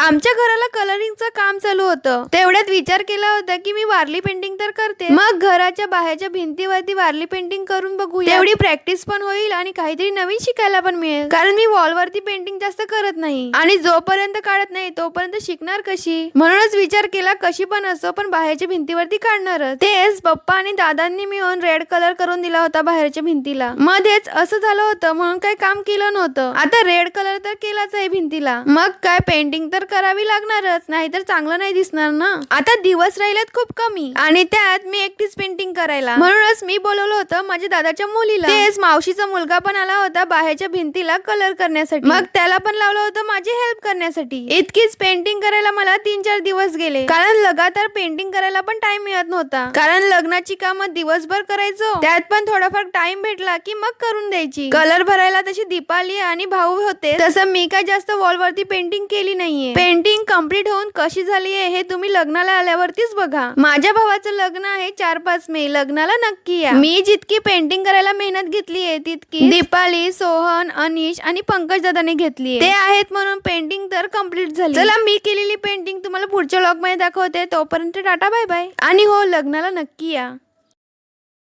आमच्या घराला कलरिंगचं काम चालू होतं. तेवढ्यात विचार केला होता की मी वारली पेंटिंग तर करते. मग घराच्या बाहेरच्या भिंतीवरती वारली पेंटिंग करून बघू तेवढी प्रॅक्टिस पण होईल आणि काहीतरी नवीन शिकायला पण मिळेल. कारण मी वॉलवरती पेंटिंग जास्त करत नाही. आणि जोपर्यंत काढत नाही तोपर्यंत शिकणार कशी? म्हणूनच विचार केला कशी पण असो पण बाहेरच्या भिंतीवरती काढणारच. तेच पप्पा आणि दादांनी मिळून रेड कलर करून दिला होता बाहेरच्या भिंतीला. मध्येच असं झालं होतं म्हणून काही काम केलं नव्हतं. आता रेड कलर तर केलाच आहे भिंतीला. मग काय पेंटिंग तर करावी लागणारच नाहीतर चांगलं नाही दिसणार ना. आता दिवस राहिलेत खूप कमी. आणि त्यात मी एकटीच पेंटिंग करायला? म्हणूनच मी बोलवलं होतं माझ्या दादाच्या मुलीला. तेच मावशीचा मुलगा पण आला होता बाहेरच्या भिंतीला कलर करण्यासाठी. मग त्याला पण लावलं होतं माझी हेल्प करण्यासाठी. इतकीच पेंटिंग करायला मला तीन चार दिवस गेले. कारण लगातार पेंटिंग करायला पण टाइम मिळत नव्हता. कारण लग्नाची कामं दिवसभर करायचो. त्यात पण थोडाफार टाइम भेटला की मग करून द्यायची. कलर भरायला तशी दीपाली आणि भाऊ होते. तसं मी काय जास्त वॉलवरती पेंटिंग केली नाहीये. पेंटिंग कंप्लीट होऊन कशी झाली आहे हे तुम्ही लग्नाला आल्यावरतीच बघा. माझ्या भावाचं लग्न आहे चार पाच मे लग्नाला नक्की या. मी जितकी पेंटिंग करायला मेहनत घेतली आहे तितकी दीपाली सोहन अनिश आणि पंकज दादाने घेतली ते आहेत म्हणून पेंटिंग तर कंप्लीट झाली. चला मी केलेली पेंटिंग तुम्हाला पुढच्या लॉगमध्ये दाखवते. तोपर्यंत टाटा बाय बाय आणि हो लग्नाला नक्की या.